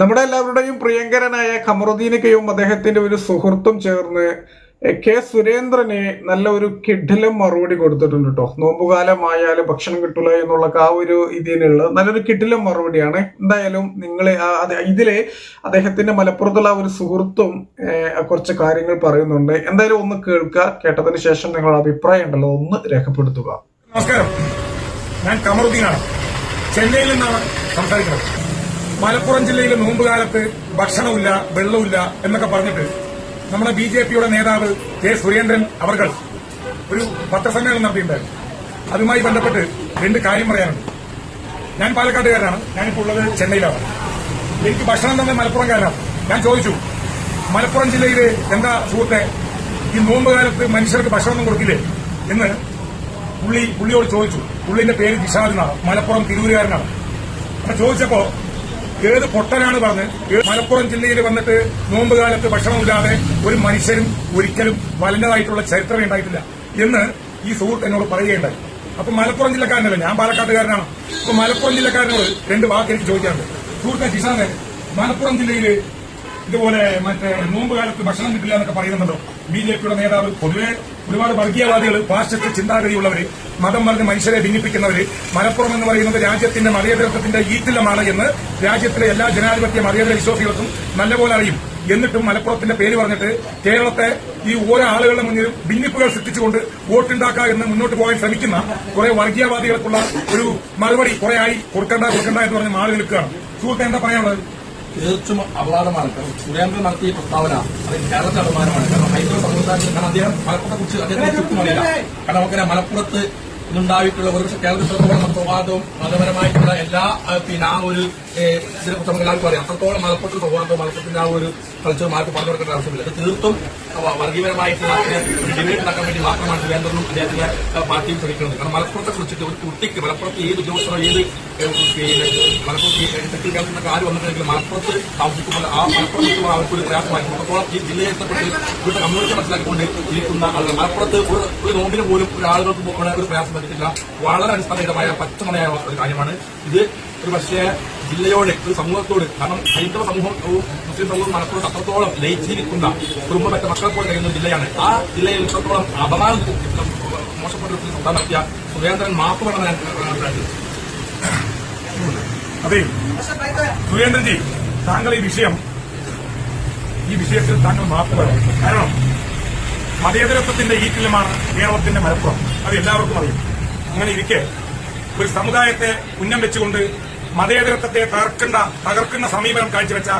നമ്മുടെ എല്ലാവരുടെയും പ്രിയങ്കരനായ ഖമറുദ്ദീനക്കയും അദ്ദേഹത്തിന്റെ ഒരു സുഹൃത്തും ചേർന്ന് കെ സുരേന്ദ്രന് നല്ല ഒരു കിഡിലും മറുപടി കൊടുത്തിട്ടുണ്ട് കേട്ടോ നോമ്പുകാലമായാലും ഭക്ഷണം കിട്ടില്ല എന്നുള്ള ആ ഒരു ഇതിനുള്ള നല്ലൊരു കിഡിലും മറുപടിയാണ്. എന്തായാലും നിങ്ങൾ ഇതിലെ അദ്ദേഹത്തിന്റെ മലപ്പുറത്തുള്ള ഒരു സുഹൃത്തും കുറച്ച് കാര്യങ്ങൾ പറയുന്നുണ്ട്. എന്തായാലും ഒന്ന് കേൾക്കുക. കേട്ടതിന് ശേഷം നിങ്ങളുടെ അഭിപ്രായം ഉണ്ടല്ലോ ഒന്ന് രേഖപ്പെടുത്തുക. നമസ്കാരം. ഞാൻ കമറുദ്ദീനാണ് ചെന്നൈയിൽ നിന്നാണ് സംസാരിക്കുന്നത്. മലപ്പുറം ജില്ലയിലെ നോമ്പുകാലത്ത് ഭക്ഷണമില്ല വെള്ളമില്ല എന്നൊക്കെ പറഞ്ഞിട്ട് നമ്മുടെ ബി ജെ പിയുടെ നേതാവ് കെ സുരേന്ദ്രൻ അവർകൾ ഒരു പത്രസമ്മേളനം നടത്തിയിട്ടുണ്ടായിരുന്നു. അതുമായി ബന്ധപ്പെട്ട് രണ്ട് കാര്യം പറയാനുണ്ട്. ഞാൻ പാലക്കാട്ടുകാരനാണ്. ഞാനിപ്പോൾ ഉള്ളത് ചെന്നൈയിലാണ്. എനിക്ക് ഭക്ഷണം തന്നെ മലപ്പുറംകാരനാണ്. ഞാൻ ചോദിച്ചു മലപ്പുറം ജില്ലയിൽ എന്താ സുഹൃത്തെ ഈ നോമ്പുകാലത്ത് മനുഷ്യർക്ക് ഭക്ഷണമൊന്നും കൊടുക്കില്ലേ എന്ന് പുള്ളി പുള്ളിയോട് ചോദിച്ചു. പുള്ളിന്റെ പേര് ജിഷാദ് മലപ്പുറം തിരൂരുകാരനാണ്. അപ്പൊ ചോദിച്ചപ്പോ ഏത് പൊട്ടനാണ് പറഞ്ഞ്? മലപ്പുറം ജില്ലയിൽ വന്നിട്ട് നോമ്പുകാലത്ത് ഭക്ഷണമില്ലാതെ ഒരു മനുഷ്യരും ഒരിക്കലും വലഞ്ഞതായിട്ടുള്ള ചരിത്രമേ ഉണ്ടായിട്ടില്ല. എന്ന് ഈ സുഹൃത്ത് എന്നോട് പറയുകയുണ്ടായി. അപ്പൊ മലപ്പുറം ജില്ലക്കാരനല്ല ഞാൻ പാലക്കാട്ടുകാരനാണ്. അപ്പൊ മലപ്പുറം ജില്ലക്കാരനോട് രണ്ട് വാക്ക് എനിക്ക് ചോദിക്കാറുണ്ട് സുഹൃത്തെ ജിഷാദെ മലപ്പുറം ജില്ലയിൽ ഇതുപോലെ മറ്റേ നോമ്പ് കാലത്ത് ഭക്ഷണം കിട്ടില്ല എന്നൊക്കെ പറയുന്നുണ്ടല്ലോ ബി ജെ പിയുടെ നേതാവ് പൊതുവെ ഒരുപാട് വർഗീയവാദികൾ പാശ്ചാത്യ ചിന്താഗതിയുള്ളവര് മതം പറഞ്ഞ് മനുഷ്യരെ ഭിന്നിപ്പിക്കുന്നവര് മലപ്പുറം എന്ന് പറയുന്നത് രാജ്യത്തിന്റെ മതേതരത്വത്തിന്റെ ഈറ്റിലമാണ് എന്ന് രാജ്യത്തിലെ എല്ലാ ജനാധിപത്യ മതേതര വിശ്വാസികൾക്കും നല്ലപോലെ അറിയും. എന്നിട്ടും മലപ്പുറത്തിന്റെ പേര് പറഞ്ഞിട്ട് കേരളത്തെ ഈ ഓരോ ആളുകളുടെ മുന്നിൽ ഭിന്നിപ്പുകൾ സൃഷ്ടിച്ചുകൊണ്ട് വോട്ടുണ്ടാക്കുക എന്ന് മുന്നോട്ട് പോകാൻ ശ്രമിക്കുന്ന കുറെ വർഗീയവാദികൾക്കുള്ള ഒരു മറുപടി കുറെ ആയി കൊടുക്കണ്ട കൊടുക്കണ്ട എന്ന് പറഞ്ഞ് മാറി നിൽക്കുകയാണ്. സുഹൃത്തെ എന്താ പറയാനുള്ളത്? തീർച്ചും അപകടമാണ് കാരണം സുരേന്ദ്രൻ നടത്തിയ പ്രസ്താവന അത് കേരളത്തിന്റെ അപമാനമാണ്. കാരണം ഹൈന്ദവ സമുദായത്തിൽ കാരണം അദ്ദേഹം മലപ്പുറത്തെ കുറിച്ച് അദ്ദേഹത്തെ ചുറ്റും അറിയില്ല കാരണം നമുക്കറിയാം മലപ്പുറത്ത് ഇന്നുണ്ടായിട്ടുള്ള ഒരുപക്ഷെ കേരളത്തിലത്തോളം സൗഹാർദ്ദവും മതപരമായിട്ടുള്ള എല്ലാ പിന്നെ ആ ഒരു നമുക്ക് എല്ലാവർക്കും അറിയാം. അത്രത്തോളം മലപ്പുറത്ത് സൗഹാർദ്ദവും മലപ്പുറത്തിന്റെ ആ ഒരു കൾച്ചർ മാറ്റി പറഞ്ഞു കൊടുക്കേണ്ട ആവശ്യമില്ല. തീർത്തും വർഗീയപരമായിട്ട് ഒരു ഡിബേറ്റ് വേണ്ടി മാത്രമാണ് സുരേന്ദ്രനും അദ്ദേഹത്തിന്റെ പാർട്ടിയും ശ്രമിക്കുന്നത്. കാരണം മലപ്പുറത്തെ കുറിച്ചിട്ട് ഒരു കുട്ടിക്ക് മലപ്പുറത്ത് ഏത് ഉദ്യോഗസ്ഥരോ ഏത് മലപ്പുറത്ത് തെക്കിൽ കേരളത്തിനൊക്കെ ആര് വന്നിട്ടുണ്ടെങ്കിലും മലപ്പുറത്ത് താമസിക്കുമ്പോൾ ആ മലപ്പുറത്ത് അവർക്കൊരു പ്രയാസമായിരിക്കും അത്രത്തോളം ഈ ജില്ലയെ ഇവിടുത്തെ കമ്മ്യൂണിറ്റി മനസ്സിലാക്കിക്കൊണ്ട് ഇരിക്കുന്ന ആളുകൾ. മലപ്പുറത്ത് ഒരു ഒരു നോമ്പിന് പോലും ഒരു ആളുകൾക്ക് ഒരു പ്രയാസം വന്നിട്ടില്ല വളരെ അടിസ്ഥാനപരമായ പച്ചമണയായ ഒരു കാര്യമാണ്. ഇത് ഒരു പക്ഷേ ജില്ലയോട് ഒരു സമൂഹത്തോട് കാരണം ഹൈന്ദവ സമൂഹവും മുസ്ലിം സമൂഹം മലപ്പുറത്ത് അത്രത്തോളം ലയിച്ചിരിക്കുന്ന കുടുംബമറ്റ മക്കളെ പോലെ കഴിയുന്ന ജില്ലയാണ്. ആ ജില്ലയിൽ ഇത്രത്തോളം അപമാനം മോശപ്പെട്ട ഒരു സംസ്ഥാനം നടത്തിയ സുരേന്ദ്രൻ മാപ്പ് വേണം ഞാൻ അതെ. സുരേന്ദ്രൻജി താങ്കൾ ഈ വിഷയം ഈ വിഷയത്തിൽ താങ്കൾ മാപ്പ് വേണം കാരണം മതേതരത്വത്തിന്റെ ഈറ്റിലുമാണ് കേരളത്തിന്റെ മലപ്പുറം. അത് എല്ലാവർക്കും അറിയും. അങ്ങനെ ഇരിക്കെ. ഒരു സമുദായത്തെ ഉന്നം വെച്ചുകൊണ്ട് മതേതരത്വത്തെ തകർക്കുന്ന തകർക്കുന്ന സമീപനം കാഴ്ചവെച്ച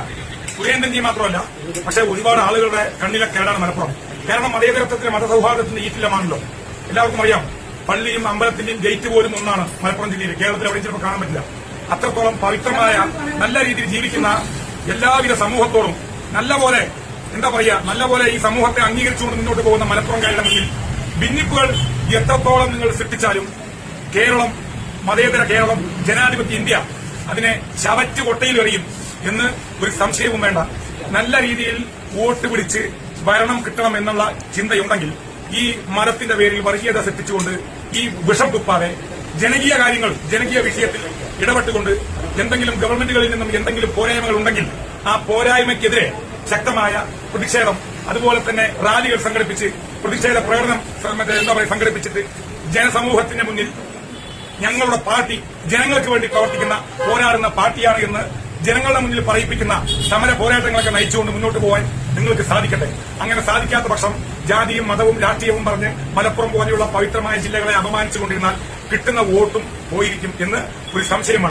സുരേന്ദ്രൻജി മാത്രമല്ല പക്ഷെ ഒരുപാട് ആളുകളുടെ കണ്ണിലെ കേടാണ് മലപ്പുറം. കേരളം മതേതരത്വത്തിന്റെ മതസൗഹാർദ്ദത്തിന്റെ ഈറ്റിലമാണല്ലോ. എല്ലാവർക്കും അറിയാം പള്ളിയും അമ്പലത്തിന്റെയും ഗേറ്റ് പോലും ഒന്നാണ് മലപ്പുറം ജില്ലയിൽ കേരളത്തിൽ എവിടെയും ചിലപ്പോൾ കാണാൻ പറ്റില്ല. അത്രത്തോളം പവിത്രമായ നല്ല രീതിയിൽ ജീവിക്കുന്ന എല്ലാവിധ സമൂഹത്തോടും നല്ലപോലെ എന്താ പറയാ നല്ലപോലെ ഈ സമൂഹത്തെ അംഗീകരിച്ചുകൊണ്ട് മുന്നോട്ട് പോകുന്ന മലപ്പുറം മുന്നിൽ ഭിന്നിപ്പുകൾ എത്രത്തോളം നിങ്ങൾ സൃഷ്ടിച്ചാലും കേരളം മതേതര കേരളം ജനാധിപത്യ ഇന്ത്യ അതിനെ ശവറ്റ് കൊട്ടയിൽ എറിയും എന്ന് ഒരു സംശയവും വേണ്ട. നല്ല രീതിയിൽ വോട്ട് പിടിച്ച് ഭരണം കിട്ടണം എന്നുള്ള ചിന്തയുണ്ടെങ്കിൽ ഈ മതത്തിന്റെ പേരിൽ വർഗീയത സൃഷ്ടിച്ചുകൊണ്ട് ഈ വിഷം കുപ്പാതെ ജനകീയ കാര്യങ്ങൾ ജനകീയ വിഷയത്തിൽ ഇടപെട്ടുകൊണ്ട് എന്തെങ്കിലും ഗവൺമെന്റുകളിൽ നിന്നും എന്തെങ്കിലും പോരായ്മകൾ ഉണ്ടെങ്കിൽ ആ പോരായ്മയ്ക്കെതിരെ ശക്തമായ പ്രതിഷേധം അതുപോലെ തന്നെ റാലികൾ സംഘടിപ്പിച്ച് പ്രതിഷേധ പ്രകടനം എന്താ പറയുക സംഘടിപ്പിച്ചിട്ട് ജനസമൂഹത്തിന്റെ മുന്നിൽ ഞങ്ങളുടെ പാർട്ടി ജനങ്ങൾക്ക് വേണ്ടി പ്രവർത്തിക്കുന്ന പോരാടുന്ന പാർട്ടിയാണ് എന്ന് ജനങ്ങളുടെ മുന്നിൽ പറയിപ്പിക്കുന്ന സമര പോരാട്ടങ്ങളൊക്കെ നയിച്ചുകൊണ്ട് മുന്നോട്ട് പോകാൻ നിങ്ങൾക്ക് സാധിക്കട്ടെ. അങ്ങനെ സാധിക്കാത്ത പക്ഷം ജാതിയും മതവും രാഷ്ട്രീയവും പറഞ്ഞ് മലപ്പുറം പോലെയുള്ള പവിത്രമായ ജില്ലകളെ അപമാനിച്ചുകൊണ്ടിരുന്നാൽ കിട്ടുന്ന വോട്ടും പോയിരിക്കും എന്ന് ഒരു സംശയമാണ്.